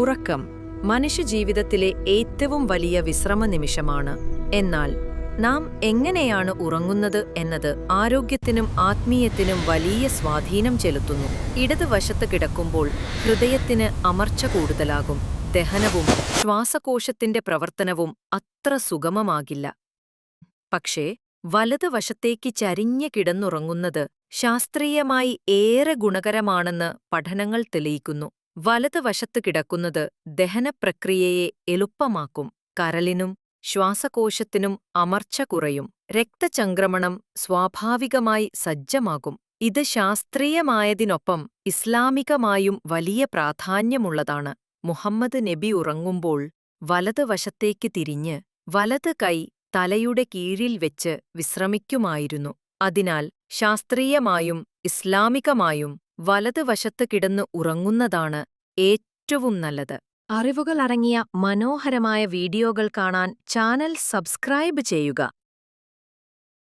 ഉറക്കം മനുഷ്യജീവിതത്തിലെ ഏറ്റവും വലിയ വിശ്രമ നിമിഷമാണ്. എന്നാൽ നാം എങ്ങനെയാണ് ഉറങ്ങുന്നത് എന്നത് ആരോഗ്യത്തിനും ആത്മീയത്തിനും വലിയ സ്വാധീനം ചെലുത്തുന്നു. ഇടതുവശത്ത് കിടക്കുമ്പോൾ ഹൃദയത്തിന് അമർച്ച കൂടുതലാകും. ദഹനവും ശ്വാസകോശത്തിന്റെ പ്രവർത്തനവും അത്ര സുഗമമാകില്ല. പക്ഷേ വലതുവശത്തേക്ക് ചരിഞ്ഞ് കിടന്നുറങ്ങുന്നത് ശാസ്ത്രീയമായി ഏറെ ഗുണകരമാണെന്ന് പഠനങ്ങൾ തെളിയിക്കുന്നു. വലതുവശത്ത് കിടക്കുന്നത് ദഹനപ്രക്രിയയെ എളുപ്പമാക്കും. കരളിനും ശ്വാസകോശത്തിനും അമർച്ച കുറയും. രക്തചംക്രമണം സ്വാഭാവികമായി സജ്ജമാകും. ഇത് ശാസ്ത്രീയമായതിനൊപ്പം ഇസ്ലാമികമായും വലിയ പ്രാധാന്യമുള്ളതാണ്. മുഹമ്മദ് നബി ഉറങ്ങുമ്പോൾ വലതുവശത്തേക്ക് തിരിഞ്ഞ് വലത് കൈ തലയുടെ കീഴിൽ വെച്ച് വിശ്രമിക്കുമായിരുന്നു. അതിനാൽ ശാസ്ത്രീയമായും ഇസ്ലാമികമായും വലതുവശത്ത് കിടന്ന് ഉറങ്ങുന്നതാണ് ഏറ്റവും നല്ലത്. അറിവുകൾ അടങ്ങിയ മനോഹരമായ വീഡിയോകൾ കാണാൻ ചാനൽ സബ്സ്ക്രൈബ് ചെയ്യുക.